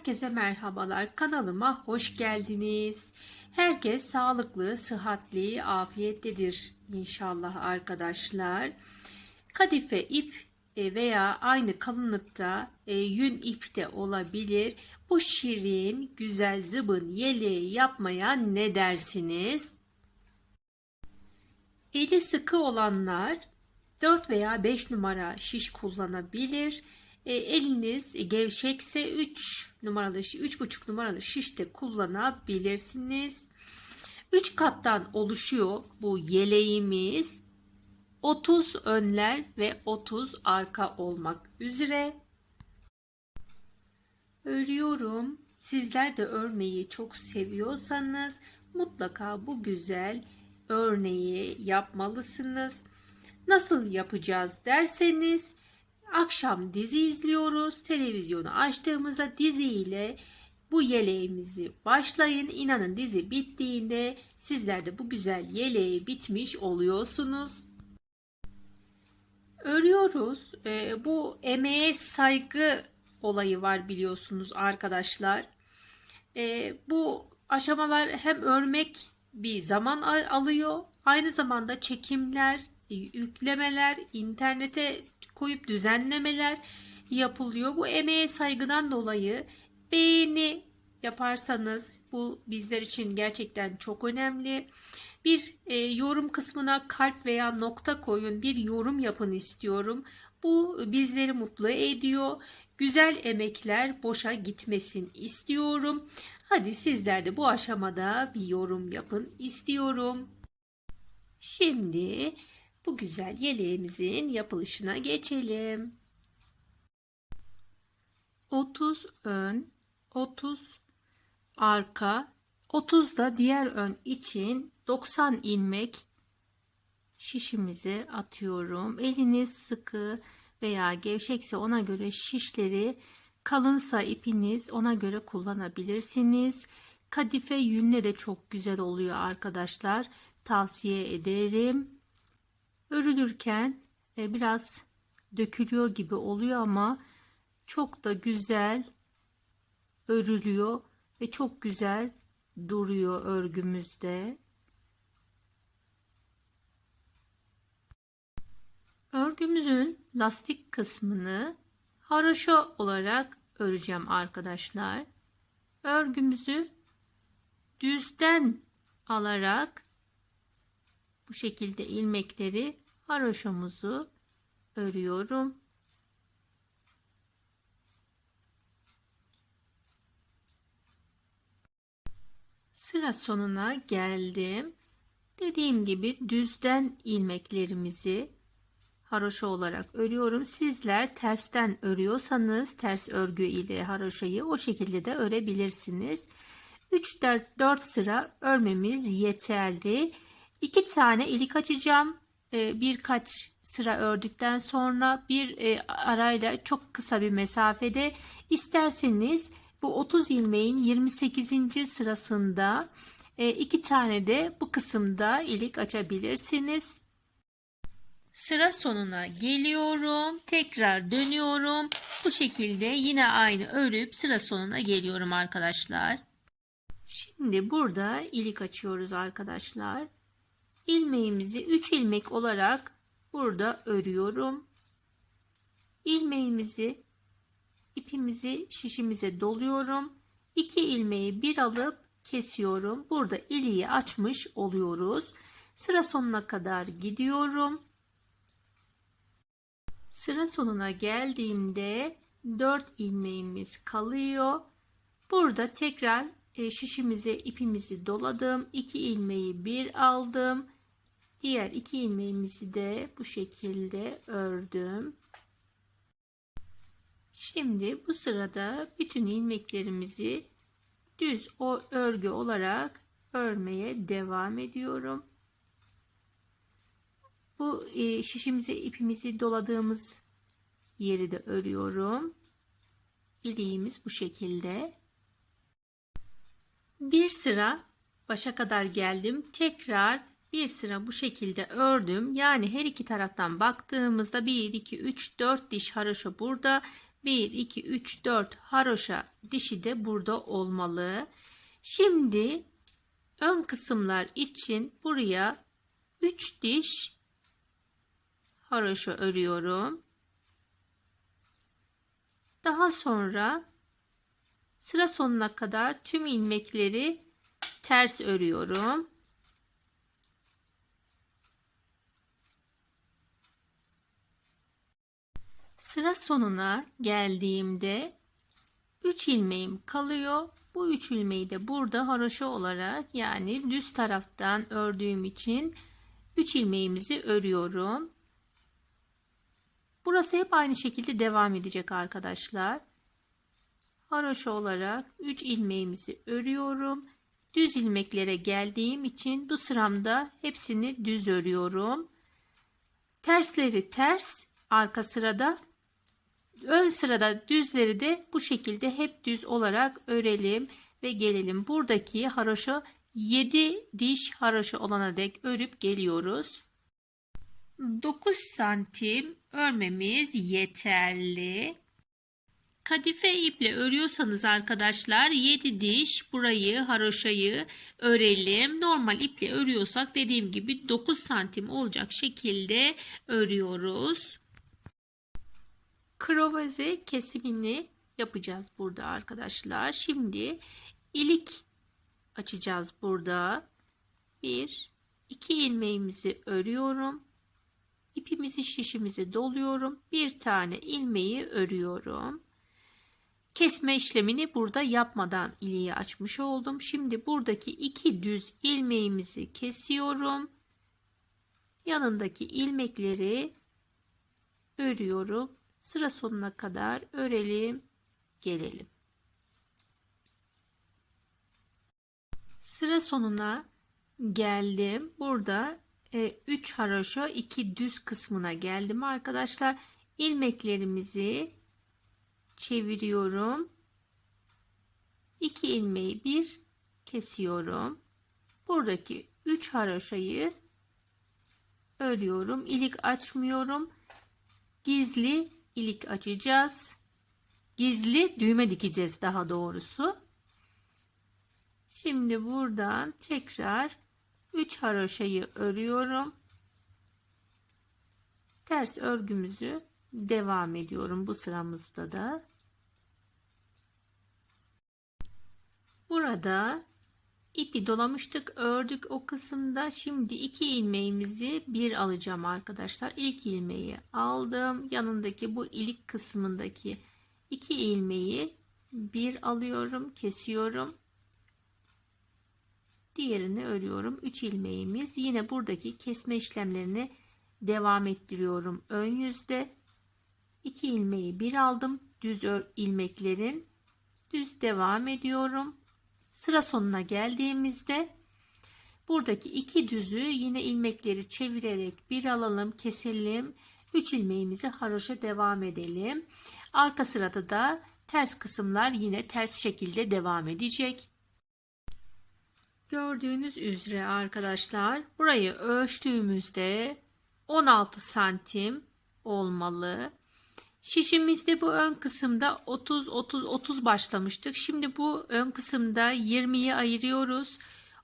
Herkese merhabalar. Kanalıma hoş geldiniz. Herkes sağlıklı, sıhhatli, afiyettedir inşallah arkadaşlar. Kadife ip e, veya aynı kalınlıkta e, yün ip de olabilir. Bu şirin, güzel zıbın yeleği yapmaya ne dersiniz? Eli sıkı olanlar 4 veya 5 numara şiş kullanabilir. E, eliniz gevşekse 3 numaralı 3,5 numaralı şiş de kullanabilirsiniz. 3 kattan oluşuyor bu yeleğimiz. 30 önler ve 30 arka olmak üzere. Örüyorum. Sizler de örmeyi çok seviyorsanız mutlaka bu güzel örneği yapmalısınız. Nasıl yapacağız derseniz akşam dizi izliyoruz. Televizyonu açtığımızda diziyle bu yeleğimizi başlayın. İnanın dizi bittiğinde sizler de bu güzel yeleği bitmiş oluyorsunuz. Örüyoruz. Ee, bu emeğe saygı olayı var biliyorsunuz arkadaşlar. Ee, bu aşamalar hem örmek bir zaman al- alıyor. Aynı zamanda çekimler, yüklemeler, internete koyup düzenlemeler yapılıyor. Bu emeğe saygıdan dolayı beğeni yaparsanız bu bizler için gerçekten çok önemli. Bir e, yorum kısmına kalp veya nokta koyun, bir yorum yapın istiyorum. Bu bizleri mutlu ediyor. Güzel emekler boşa gitmesin istiyorum. Hadi sizler de bu aşamada bir yorum yapın istiyorum. Şimdi bu güzel yeleğimizin yapılışına geçelim. 30 ön, 30 arka, 30 da diğer ön için 90 ilmek şişimizi atıyorum. Eliniz sıkı veya gevşekse ona göre şişleri kalınsa ipiniz ona göre kullanabilirsiniz. Kadife yünle de çok güzel oluyor arkadaşlar. Tavsiye ederim. Örülürken e, biraz dökülüyor gibi oluyor ama çok da güzel örülüyor ve çok güzel duruyor örgümüzde. Örgümüzün lastik kısmını haroşa olarak öreceğim arkadaşlar. Örgümüzü düzden alarak bu şekilde ilmekleri haroşamızı örüyorum. Sıra sonuna geldim. Dediğim gibi düzden ilmeklerimizi haroşa olarak örüyorum. Sizler tersten örüyorsanız ters örgü ile haroşayı o şekilde de örebilirsiniz. 3 4 4 sıra örmemiz yeterli. 2 tane ilik açacağım. Ee, birkaç sıra ördükten sonra bir e, arayla çok kısa bir mesafede isterseniz bu 30 ilmeğin 28. sırasında e, iki tane de bu kısımda ilik açabilirsiniz. Sıra sonuna geliyorum. Tekrar dönüyorum. Bu şekilde yine aynı örüp sıra sonuna geliyorum arkadaşlar. Şimdi burada ilik açıyoruz arkadaşlar. İlmeğimizi 3 ilmek olarak burada örüyorum. İlmeğimizi ipimizi şişimize doluyorum. 2 ilmeği bir alıp kesiyorum. Burada iliği açmış oluyoruz. Sıra sonuna kadar gidiyorum. Sıra sonuna geldiğimde 4 ilmeğimiz kalıyor. Burada tekrar e, şişimize ipimizi doladım. 2 ilmeği bir aldım. Diğer 2 ilmeğimizi de bu şekilde ördüm. Şimdi bu sırada bütün ilmeklerimizi düz o örgü olarak örmeye devam ediyorum. Bu e, şişimize ipimizi doladığımız yeri de örüyorum. İliğimiz bu şekilde. Bir sıra başa kadar geldim. Tekrar bir sıra bu şekilde ördüm. Yani her iki taraftan baktığımızda 1, 2, 3, 4 diş haroşa burada. 1, 2, 3, 4 haroşa dişi de burada olmalı. Şimdi ön kısımlar için buraya 3 diş haroşa örüyorum. Daha sonra sıra sonuna kadar tüm ilmekleri ters örüyorum. Sıra sonuna geldiğimde 3 ilmeğim kalıyor. Bu 3 ilmeği de burada haroşa olarak yani düz taraftan ördüğüm için 3 ilmeğimizi örüyorum. Burası hep aynı şekilde devam edecek arkadaşlar. Haroşa olarak 3 ilmeğimizi örüyorum. Düz ilmeklere geldiğim için bu sıramda hepsini düz örüyorum. Tersleri ters, arka sırada ön sırada düzleri de bu şekilde hep düz olarak örelim ve gelelim. Buradaki haroşa 7 diş haroşa olana dek örüp geliyoruz. 9 santim örmemiz yeterli. Kadife iple örüyorsanız arkadaşlar 7 diş burayı haroşayı örelim. Normal iple örüyorsak dediğim gibi 9 santim olacak şekilde örüyoruz. Krovaze kesimini yapacağız burada arkadaşlar. Şimdi ilik açacağız burada. Bir, iki ilmeğimizi örüyorum. İpimizi şişimizi doluyorum. Bir tane ilmeği örüyorum. Kesme işlemini burada yapmadan iliği açmış oldum. Şimdi buradaki iki düz ilmeğimizi kesiyorum. Yanındaki ilmekleri örüyorum. Sıra sonuna kadar örelim, gelelim. Sıra sonuna geldim. Burada 3 e, haroşa 2 düz kısmına geldim arkadaşlar. İlmeklerimizi çeviriyorum. 2 ilmeği bir kesiyorum. Buradaki 3 haroşayı örüyorum. İlik açmıyorum. Gizli ilik açacağız. Gizli düğme dikeceğiz daha doğrusu. Şimdi buradan tekrar 3 haroşayı örüyorum. Ters örgümüzü devam ediyorum bu sıramızda da. Burada ipi dolamıştık ördük o kısımda. Şimdi iki ilmeğimizi bir alacağım arkadaşlar. İlk ilmeği aldım. Yanındaki bu ilik kısmındaki iki ilmeği bir alıyorum kesiyorum. Diğerini örüyorum. 3 ilmeğimiz. Yine buradaki kesme işlemlerini devam ettiriyorum ön yüzde. 2 ilmeği bir aldım. Düz ilmeklerin. Düz devam ediyorum Sıra sonuna geldiğimizde buradaki iki düzü yine ilmekleri çevirerek bir alalım, keselim. 3 ilmeğimizi haroşa devam edelim. Arka sırada da ters kısımlar yine ters şekilde devam edecek. Gördüğünüz üzere arkadaşlar burayı ölçtüğümüzde 16 santim olmalı. Şişimizde bu ön kısımda 30 30 30 başlamıştık. Şimdi bu ön kısımda 20'yi ayırıyoruz.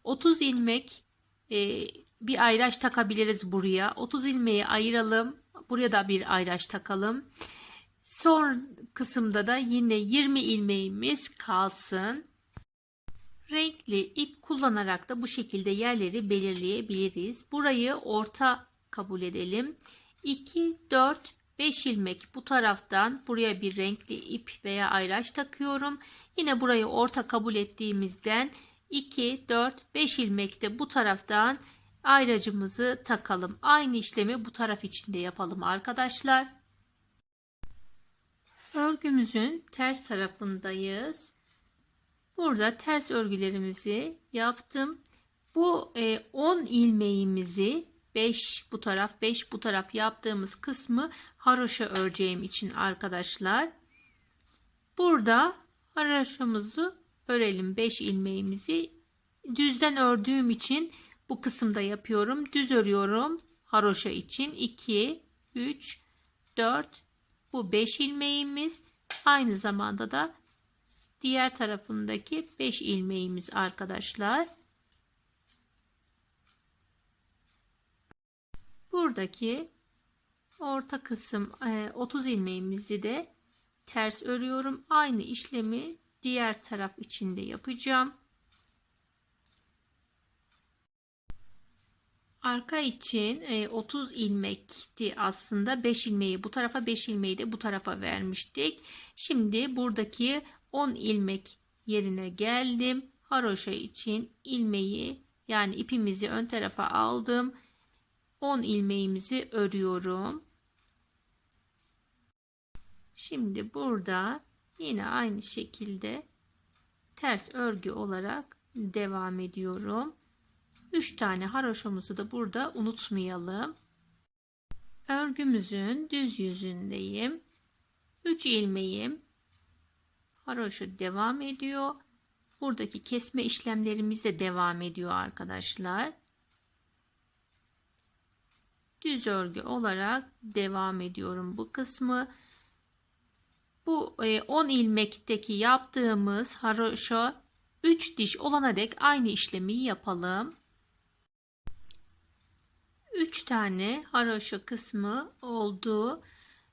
30 ilmek e, bir ayraç takabiliriz buraya. 30 ilmeği ayıralım. Buraya da bir ayraç takalım. Son kısımda da yine 20 ilmeğimiz kalsın. Renkli ip kullanarak da bu şekilde yerleri belirleyebiliriz. Burayı orta kabul edelim. 2 4 5 ilmek bu taraftan buraya bir renkli ip veya ayraç takıyorum. Yine burayı orta kabul ettiğimizden 2, 4, 5 ilmek de bu taraftan ayracımızı takalım. Aynı işlemi bu taraf içinde yapalım arkadaşlar. Örgümüzün ters tarafındayız. Burada ters örgülerimizi yaptım. Bu 10 e, ilmeğimizi 5 bu taraf 5 bu taraf yaptığımız kısmı haroşa öreceğim için arkadaşlar. Burada haroşamızı örelim 5 ilmeğimizi düzden ördüğüm için bu kısımda yapıyorum. Düz örüyorum haroşa için 2 3 4 bu 5 ilmeğimiz Aynı zamanda da diğer tarafındaki 5 ilmeğimiz arkadaşlar. Buradaki orta kısım 30 ilmeğimizi de ters örüyorum. Aynı işlemi diğer taraf içinde yapacağım. Arka için 30 ilmekti aslında. 5 ilmeği bu tarafa 5 ilmeği de bu tarafa vermiştik. Şimdi buradaki 10 ilmek yerine geldim. Haroşa için ilmeği yani ipimizi ön tarafa aldım. 10 ilmeğimizi örüyorum. Şimdi burada yine aynı şekilde ters örgü olarak devam ediyorum. 3 tane haroşamızı da burada unutmayalım. Örgümüzün düz yüzündeyim. 3 ilmeğim haroşa devam ediyor. Buradaki kesme işlemlerimiz de devam ediyor arkadaşlar. Düz örgü olarak devam ediyorum bu kısmı. Bu 10 e, ilmekteki yaptığımız haroşa 3 diş olana dek aynı işlemi yapalım. 3 tane haroşa kısmı oldu.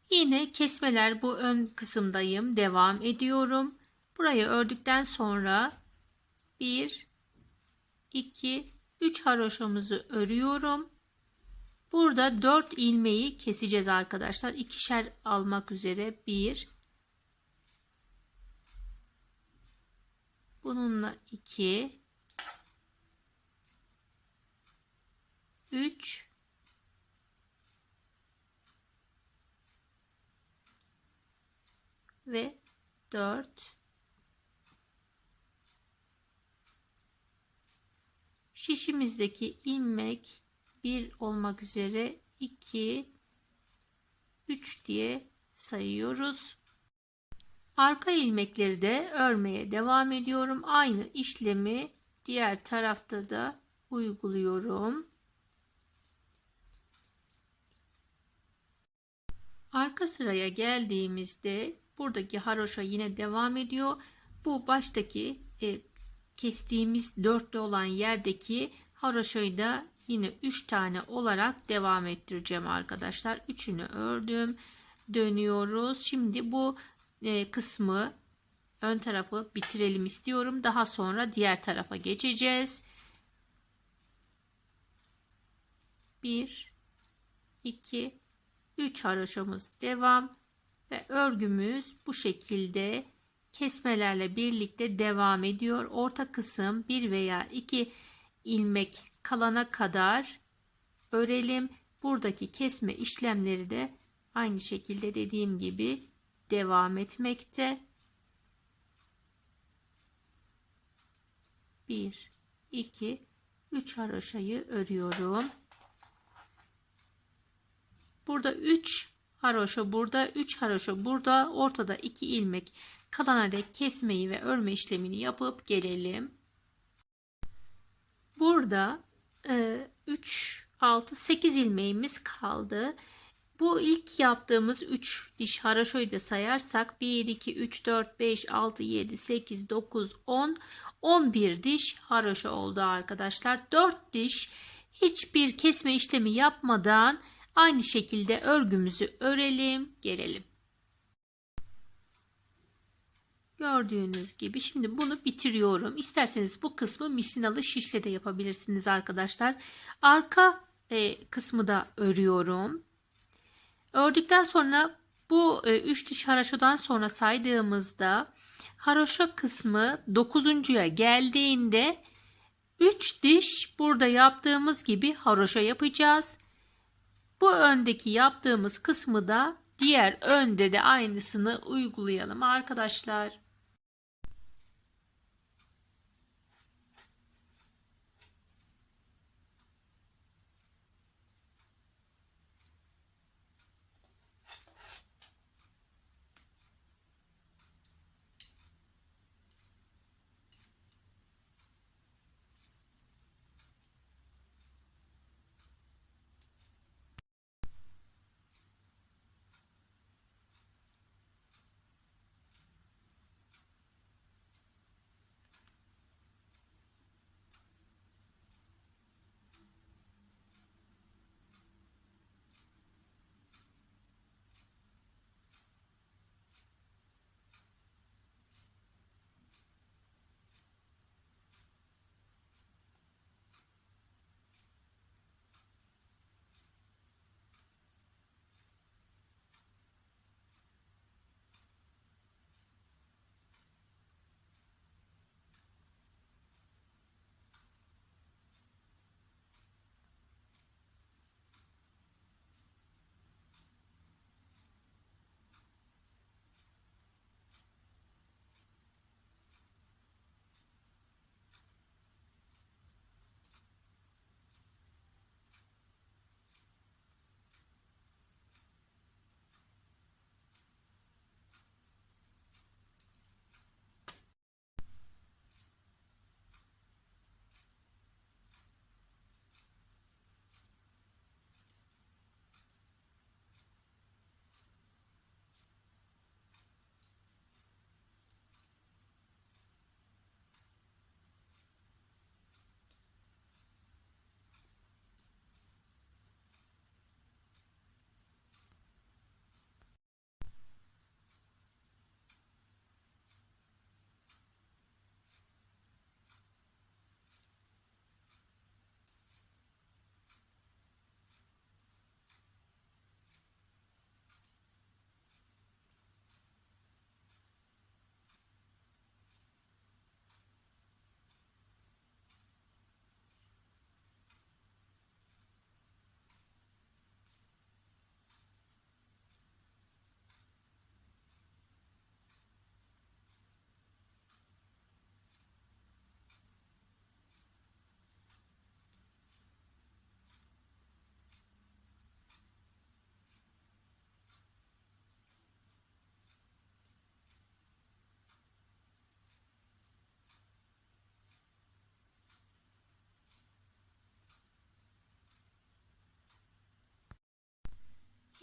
Yine kesmeler bu ön kısımdayım. Devam ediyorum. Burayı ördükten sonra 1 2 3 haroşamızı örüyorum. Burada 4 ilmeği keseceğiz arkadaşlar. İkişer almak üzere. 1 Bununla 2 3 ve 4 şişimizdeki ilmek 1 olmak üzere 2 3 diye sayıyoruz. Arka ilmekleri de örmeye devam ediyorum. Aynı işlemi diğer tarafta da uyguluyorum. Arka sıraya geldiğimizde buradaki haroşa yine devam ediyor. Bu baştaki e, kestiğimiz dörtlü olan yerdeki haroşayı da yine 3 tane olarak devam ettireceğim arkadaşlar. Üçünü ördüm. Dönüyoruz. Şimdi bu e, kısmı ön tarafı bitirelim istiyorum. Daha sonra diğer tarafa geçeceğiz. 1 2 3 haroşamız devam ve örgümüz bu şekilde kesmelerle birlikte devam ediyor. Orta kısım 1 veya 2 ilmek kalana kadar örelim. Buradaki kesme işlemleri de aynı şekilde dediğim gibi devam etmekte. 1 2 3 haroşayı örüyorum. Burada 3 haroşa burada 3 haroşa burada ortada 2 ilmek kalana dek kesmeyi ve örme işlemini yapıp gelelim. Burada 3 6 8 ilmeğimiz kaldı. Bu ilk yaptığımız 3 diş haraşoyu da sayarsak 1 2 3 4 5 6 7 8 9 10 11 diş haraşo oldu arkadaşlar. 4 diş hiçbir kesme işlemi yapmadan Aynı şekilde örgümüzü örelim, gelelim. Gördüğünüz gibi şimdi bunu bitiriyorum. İsterseniz bu kısmı misinalı şişle de yapabilirsiniz arkadaşlar. Arka e, kısmı da örüyorum. Ördükten sonra bu 3 e, diş haraşodan sonra saydığımızda haroşa kısmı 9.ya geldiğinde 3 diş burada yaptığımız gibi haroşa yapacağız. Bu öndeki yaptığımız kısmı da diğer önde de aynısını uygulayalım arkadaşlar.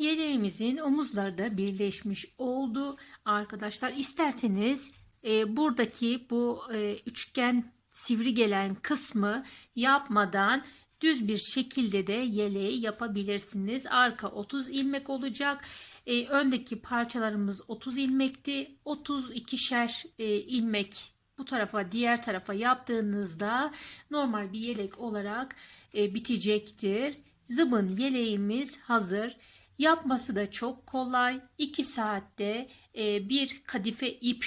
Yeleğimizin omuzları da birleşmiş oldu. Arkadaşlar isterseniz e, buradaki bu e, üçgen sivri gelen kısmı yapmadan düz bir şekilde de yeleği yapabilirsiniz. Arka 30 ilmek olacak. E, öndeki parçalarımız 30 ilmekti. 32'şer e, ilmek bu tarafa diğer tarafa yaptığınızda normal bir yelek olarak e, bitecektir. Zıbın yeleğimiz hazır. Yapması da çok kolay. 2 saatte e, bir kadife ip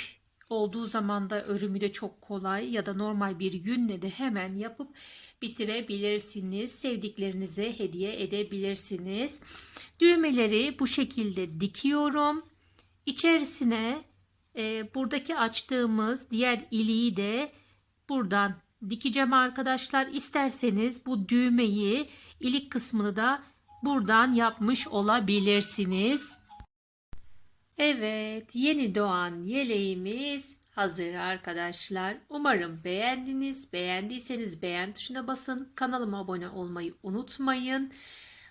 olduğu zaman da örümü de çok kolay ya da normal bir yünle de hemen yapıp bitirebilirsiniz. Sevdiklerinize hediye edebilirsiniz. Düğmeleri bu şekilde dikiyorum. İçerisine e, buradaki açtığımız diğer iliği de buradan dikeceğim arkadaşlar. İsterseniz bu düğmeyi ilik kısmını da buradan yapmış olabilirsiniz. Evet, yeni doğan yeleğimiz hazır arkadaşlar. Umarım beğendiniz. Beğendiyseniz beğen tuşuna basın. Kanalıma abone olmayı unutmayın.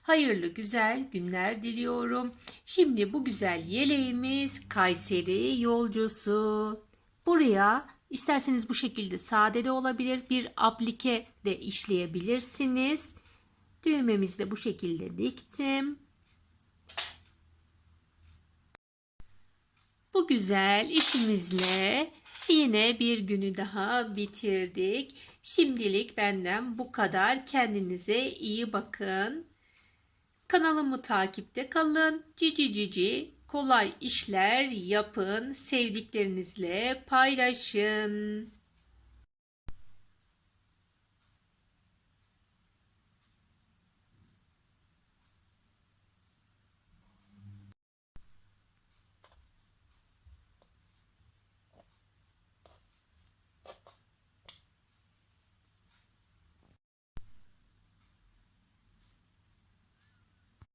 Hayırlı güzel günler diliyorum. Şimdi bu güzel yeleğimiz Kayseri yolcusu. Buraya isterseniz bu şekilde sade de olabilir. Bir aplike de işleyebilirsiniz. Düğmemizi de bu şekilde diktim. Bu güzel işimizle yine bir günü daha bitirdik. Şimdilik benden bu kadar. Kendinize iyi bakın. Kanalımı takipte kalın. Cici cici kolay işler yapın. Sevdiklerinizle paylaşın.